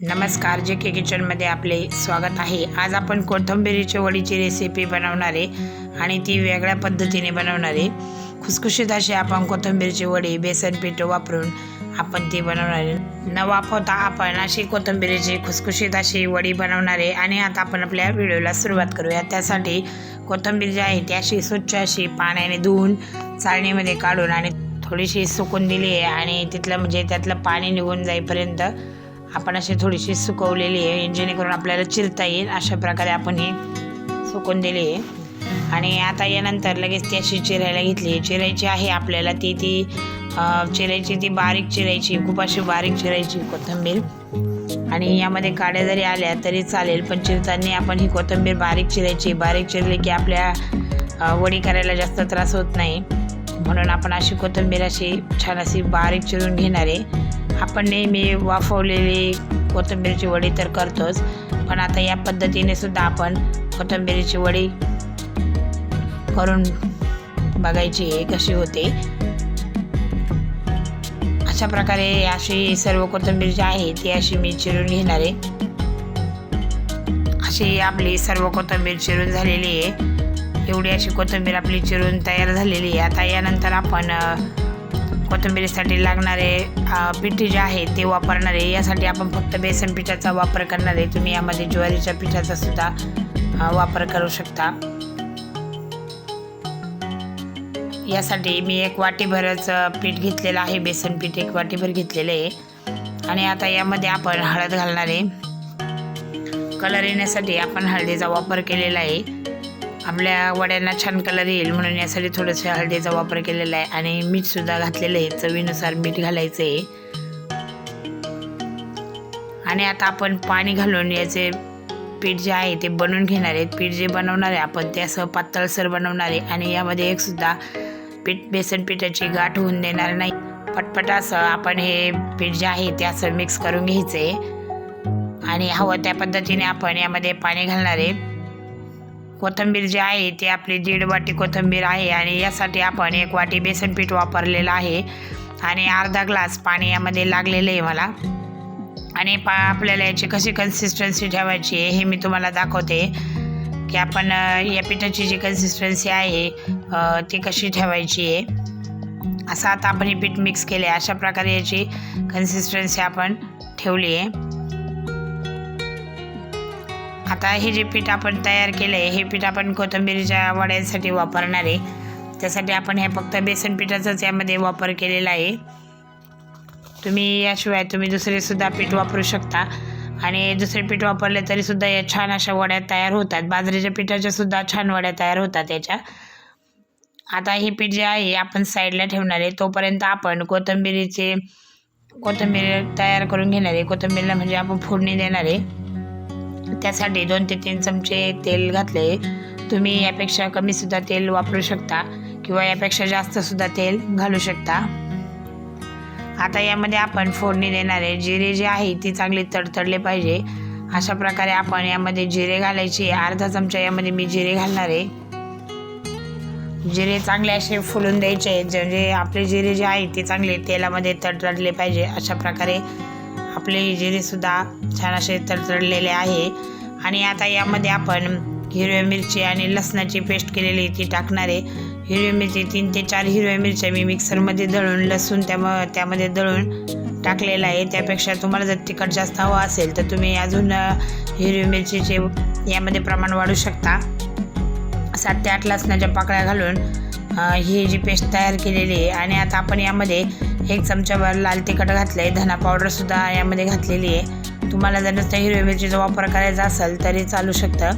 नमस्कार जे के किचनमध्ये आपले स्वागत आहे. आज आपण कोथिंबिरीची वडीची रेसिपी बनवणार आहे आणि ती वेगळ्या पद्धतीने बनवणार आहे. खुसखुशीत अशी आपण कोथंबीरची वडी बेसन पीठ वापरून आपण ती बनवणार आहे. न वापरता आपण अशी कोथिंबीरीची खुसखुशीत अशी वडी बनवणार आहे आणि आता आपण आपल्या व्हिडिओला सुरुवात करूया. त्यासाठी कोथिंबीर जी आहे ती अशी स्वच्छ अशी पाण्याने धुवून चाळणीमध्ये काढून आणि थोडीशी सुकून दिली आहे आणि तिथलं म्हणजे त्यातलं पाणी निघून जाईपर्यंत आपण अशी थोडीशी सुकवलेली आहे जेणेकरून आपल्याला चिरता येईल अशा प्रकारे आपण ही सुकून दिली आहे. आणि आता यानंतर लगेच ती अशी चिरायला घेतली चिरायची आहे आपल्याला ती ती चिरायची ती बारीक चिरायची खूप अशी बारीक चिरायची कोथिंबीर. आणि यामध्ये काड्या जरी आल्या तरी चालेल पण चिरताना आपण ही कोथिंबीर बारीक चिरायची बारीक चिरली की आपल्या वडी करायला जास्त त्रास होत नाही. म्हणून आपण अशी कोथिंबीर अशी छान अशी बारीक चिरून घेणार आहे. आपण नेहमी वाफवलेली कोथिंबीरची वडी तर करतोच पण आता या पद्धतीने सुद्धा आपण कोथिंबीरीची वडी करून बघायची आहे कशी होते. अशा प्रकारे अशी सर्व कोथिंबीर जी आहे ती अशी मी चिरून घेणार आहे. अशी आपली सर्व कोथिंबीर चिरून झालेली आहे. एवढी अशी कोथिंबीर आपली चिरून तयार झालेली आहे. आता यानंतर आपण कोथिंबीरीसाठी लागणारे पिठी जे आहे ते वापरणार. आहे यासाठी आपण फक्त बेसन पिठाचा वापर करणार आहे. तुम्ही यामध्ये ज्वारीच्या पिठाचा सुद्धा वापर करू शकता. यासाठी मी एक वाटीभरच पीठ घेतलेलं आहे. बेसन पीठ एक वाटीभर घेतलेलं आहे. आणि आता यामध्ये आपण हळद घालणार आहे. कलर येण्यासाठी आपण हळदीचा वापर केलेला आहे. आपल्या वड्यांना छान कलर येईल म्हणून यासाठी थोडंसं हळदीचा वापर केलेला आहे. आणि मीठसुद्धा घातलेलं आहे. चवीनुसार मीठ घालायचं आहे आणि आता आपण पाणी घालून याचे पीठ जे आहे ते बनवून घेणार आहेत पीठ जे बनवणार आहे आपण ते असं पातळसर बनवणार आहे. आणि यामध्ये एक सुद्धा पीठ बेसन पिठाची गाठ होऊन देणार नाही. पटपट असं आपण हे पीठ जे आहे ते असं मिक्स करून घ्यायचं आहे आणि हवं त्या पद्धतीने आपण यामध्ये पाणी घालणार आहे. कोथिंबीर जी आहे ती आपली दीड वाटी कोथिंबीर आहे आणि यासाठी आपण एक वाटी बेसन पीठ वापरलेलं आहे. आणि अर्धा ग्लास पाणी यामध्ये लागलेलं आहे मला. आणि पा आपल्याला याची कशी कन्सिस्टन्सी ठेवायची आहे हे मी तुम्हाला दाखवते. की आपण या पिठाची जी कन्सिस्टन्सी आहे ती कशी ठेवायची आहे. असं आता आपण हे पीठ मिक्स केले अशा प्रकारे याची कन्सिस्टन्सी आपण ठेवली आहे. आता हे जे पीठ आपण तयार केलं आहे हे पीठ आपण कोथंबीरीच्या वड्यांसाठी वापरणार आहे. त्यासाठी आपण हे फक्त बेसन पिठाचाच यामध्ये वापर केलेला आहे. तुम्ही याशिवाय तुम्ही दुसरेसुद्धा पीठ वापरू शकता. आणि दुसरे पीठ वापरले तरीसुद्धा या छान अशा वड्या तयार होतात. बाजरीच्या पिठाच्यासुद्धा छान वड्या तयार होतात याच्या. आता हे पीठ जे आहे आपण साईडला ठेवणार आहे. तोपर्यंत आपण कोथिंबिरीचे कोथिंबीर तयार करून घेणार आहे. कोथिंबीरला म्हणजे आपण फोडणी देणार आहे. त्यासाठी दोन ते तीन चमचे तेल घातले. तुम्ही यापेक्षा कमीसुद्धा तेल वापरू शकता किंवा यापेक्षा जास्तसुद्धा तेल घालू शकता. आता यामध्ये आपण फोडणी देणारे जिरे जे आहे ती चांगली तडतडले पाहिजे. अशा प्रकारे आपण यामध्ये जिरे घालायचे. अर्धा चमचा यामध्ये मी जिरे घालणार आहे. जिरे चांगले असे फुलून द्यायचे. म्हणजे आपले जिरे जे आहे ते चांगले तेलामध्ये तडतडले पाहिजे. अशा प्रकारे आपले जिरेसुद्धा छान असे तडतडलेले आहे. आणि आता यामध्ये आपण हिरव्या मिरची आणि लसणाची पेस्ट केलेली ती टाकणार आहे. हिरवी मिरची तीन ते चार हिरव्या मिरच्या मी मिक्सरमध्ये दळून लसूण त्या त्यामध्ये दळून टाकलेलं आहे. त्यापेक्षा तुम्हाला जर तिखट जास्त हवं असेल तर तुम्ही अजून हिरवी मिरचीचे यामध्ये प्रमाण वाढू शकता. सात ते आठ लसणाच्या पाकळ्या घालून ही जी पेस्ट तयार केलेली आहे आणि आता आपण यामध्ये एक चमचाभर लाल तिखट घातलं आहे धना पावडरसुद्धा यामध्ये घातलेली आहे. तुम्हाला जर नुसतं हिरव्या मिरचीचा वापर करायचा असेल तरी चालू शकतं.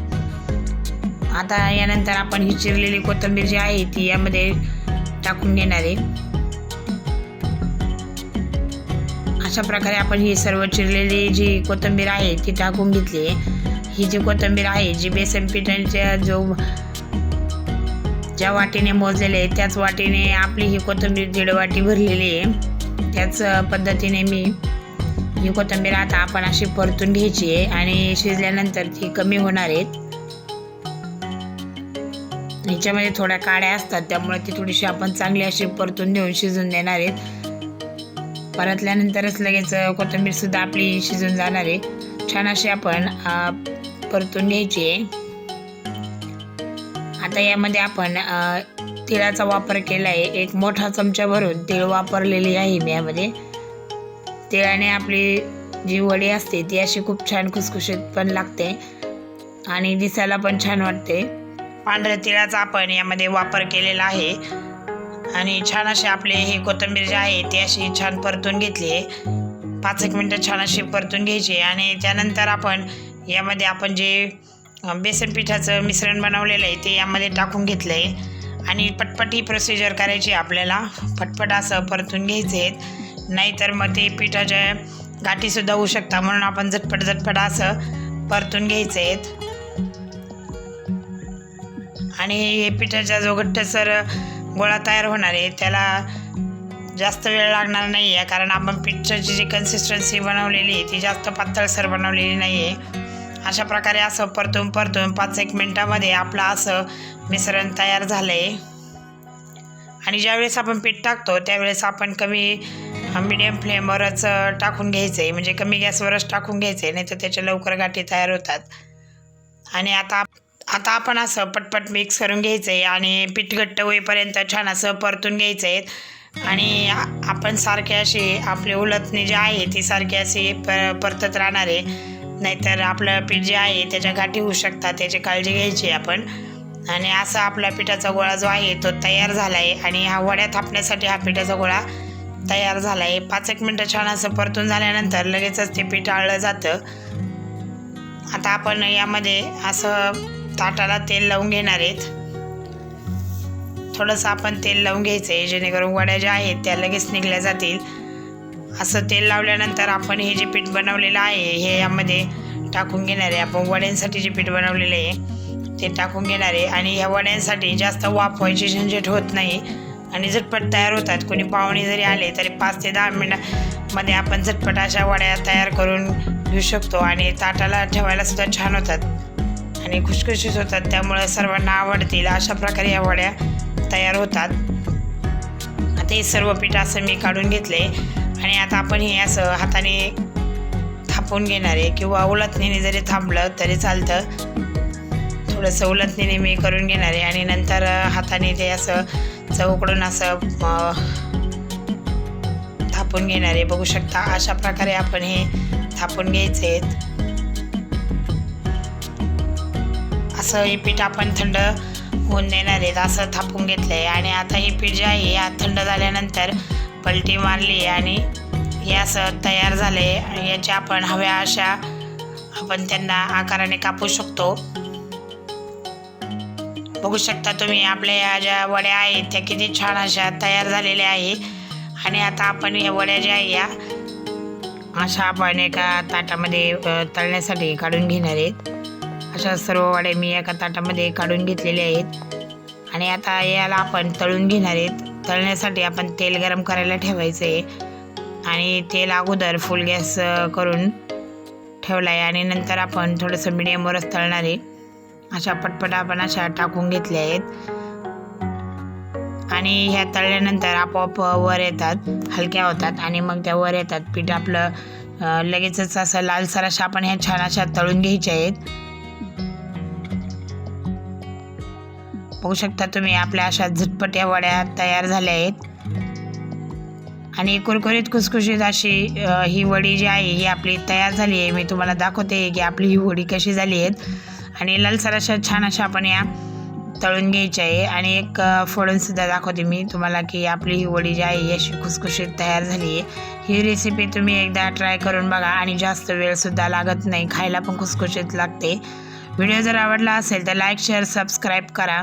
आता यानंतर आपण ही चिरलेली कोथिंबीर जी आहे ती यामध्ये टाकून घेणार आहे. अशा प्रकारे आपण ही सर्व चिरलेली जी कोथिंबीर आहे ती टाकून घेतली आहे. ही जी कोथिंबीर आहे जी बेसन पिठाच्या जो ज्या वाटीने मोजलेले आहे त्याच वाटीने आपली ही कोथिंबीर दीड वाटी भरलेली आहे. त्याच पद्धतीने मी ही कोथिंबीर आता आपण अशी परतून घ्यायची आहे आणि शिजल्यानंतर ती कमी होणार आहेत. हिच्यामध्ये थोड्या काड्या असतात त्यामुळे ती थोडीशी आपण चांगली अशी परतून घेऊन शिजून देणार आहेत. परतल्यानंतरच लगेच कोथिंबीरसुद्धा आपली शिजून जाणार आहे. छान अशी आपण परतून घ्यायची आहे. आता यामध्ये आपण तिळाचा वापर केला आहे. एक मोठा चमचा भरून तीळ वापरलेली आहे मी यामध्ये. तिळाने आपली जी वडी असते ती अशी खूप छान खुसखुशीत पण लागते. आणि दिसायला पण छान वाटते. पांढऱ्या तिळाचा आपण यामध्ये वापर केलेला आहे. आणि छान असे आपले हे कोथिंबीर जे आहे ती अशी छान परतून घेतली आहे. पाच एक मिनटं छान अशी परतून घ्यायची आणि त्यानंतर आपण यामध्ये आपण जे बेसन पिठाचं मिश्रण बनवलेलं आहे ते यामध्ये टाकून घेतलं आहे आणि पटपट ही प्रोसिजर करायची आहे आपल्याला. पटपट असं परतून घ्यायचे आहेत. नाहीतर मग ते पिठाच्या गाठीसुद्धा होऊ शकता म्हणून आपण झटपट झटपट असं परतून घ्यायचे आहेत. आणि हे पिठाचा जो घट्टसर गोळा तयार होणार आहे त्याला जास्त वेळ लागणार नाही आहे कारण आपण पिठाची जी कन्सिस्टन्सी बनवलेली आहे ती जास्त पातळसर बनवलेली नाही आहे अशा प्रकारे असं परतून परतून पाच एक मिनटामध्ये आपलं असं मिश्रण तयार झालं आहे आणि ज्यावेळेस आपण पीठ टाकतो त्यावेळेस आपण कमी मिडियम फ्लेमवरच टाकून घ्यायचं आहे म्हणजे कमी गॅसवरच टाकून घ्यायचं आहे नाही तर त्याच्या लवकर गाठी तयार होतात. आणि आता आता आपण असं पटपट मिक्स करून घ्यायचं आहे आणि पीठ घट्ट होईपर्यंत छान असं परतून घ्यायचं आहे आणि आपण सारखे असे आपले उलटणी जे आहे ती सारखी अशी प परतत राहणार. आहे नाहीतर आपलं पीठ जे आहे त्याच्या गाठी होऊ शकतात त्याची काळजी घ्यायची आपण. आणि असा आपला पिठाचा गोळा जो आहे तो तयार झाला आहे आणि हा वड्या थापण्यासाठी हा पिठाचा गोळा तयार झाला आहे पाच एक मिनटं छान असं परतून झाल्यानंतर लगेचच ते पीठ आळलं जातं. आता आपण यामध्ये असं ताटाला तेल लावून घेणार आहेत. थोडंसं आपण तेल लावून घ्यायचं आहे जेणेकरून वड्या ज्या आहेत त्या लगेच निघल्या जातील. असं तेल लावल्यानंतर आपण हे जे पीठ बनवलेलं आहे हे यामध्ये टाकून घेणार आहे. आपण वड्यांसाठी जे पीठ बनवलेलं आहे ते टाकून घेणार आहे. आणि ह्या वड्यांसाठी जास्त वाफ व्हायची झंझट होत नाही. आणि झटपट तयार होतात. कोणी पाहुणे जरी आले तरी पाच ते दहा मिनटामध्ये आपण झटपट अशा वड्या तयार करून घेऊ शकतो. आणि ताटाला ठेवायला सुद्धा छान होतात. आणि खुशखुशीत होतात. त्यामुळे सर्वांना आवडतील अशा प्रकारे या वड्या तयार होतात. आता हे सर्व पीठ असं मी काढून घेतले आणि आता आपण हे असं हाताने थापून घेणार आहे किंवा उलटणीने जरी थांबलं तरी चालतं. थोडंसं उलटणीने मी करून घेणार आहे आणि नंतर हाताने ते असं चौकडून असं थापून घेणार आहे. बघू शकता अशा प्रकारे आपण हे थापून घ्यायचे आहेत. असं हे पीठ आपण थंड होऊन देणार आहेत. असं थापून घेतलं आहे आणि आता हे पीठ जे आहे थंड झाल्यानंतर पलटी मारली आणि यासह असं तयार झालं आहे आणि याच्या आपण हव्या अशा आपण त्यांना आकाराने कापू शकतो. बघू शकता तुम्ही आपल्या या ज्या वड्या आहेत त्या किती छान अशा तयार झालेल्या आहे आणि आता आपण या वड्या ज्या आहे या अशा आपण एका ताटामध्ये तळण्यासाठी काढून घेणार आहेत. अशा सर्व वड्या मी एका ताटामध्ये काढून घेतलेल्या आहेत. आणि आता याला आपण तळून घेणार आहेत. तळण्यासाठी आपण तेल गरम करायला ठेवायचं. आहे आणि तेल अगोदर फुल गॅस करून ठेवला आहे आणि नंतर आपण थोडंसं मिडियमवरच तळणार आहे. अशा पटपट आपण अशा टाकून घेतल्या आहेत. आणि ह्या तळल्यानंतर आपोआप वर येतात हलक्या होतात. आणि मग त्या वर येतात. पीठ आपलं लगेचच असं लालसर अशा आपण ह्या छान अशा तळून घ्यायच्या आहेत. होऊ शकता तुम्ही आपल्या अशा झटपट्या वड्या तयार झाल्या आहेत. आणि कुरकुरीत कुसकुशीत अशी ही वडी जी आहे ही आपली तयार झाली आहे. मी तुम्हाला दाखवते की आपली ही वडी कशी झाली आहेत. आणि लालसर अशा छान अशा आपण या तळून घ्यायची आहे. आणि एक फोडूनसुद्धा दाखवते मी तुम्हाला की आपली ही वडी जी आहे अशी खुसखुशीत तयार झाली आहे. ही रेसिपी तुम्ही एकदा ट्राय करून बघा आणि जास्त वेळसुद्धा लागत नाही. खायला पण खुसखुशीत लागते. व्हिडिओ जर आवडला असेल तर लाईक शेअर सबस्क्राईब करा.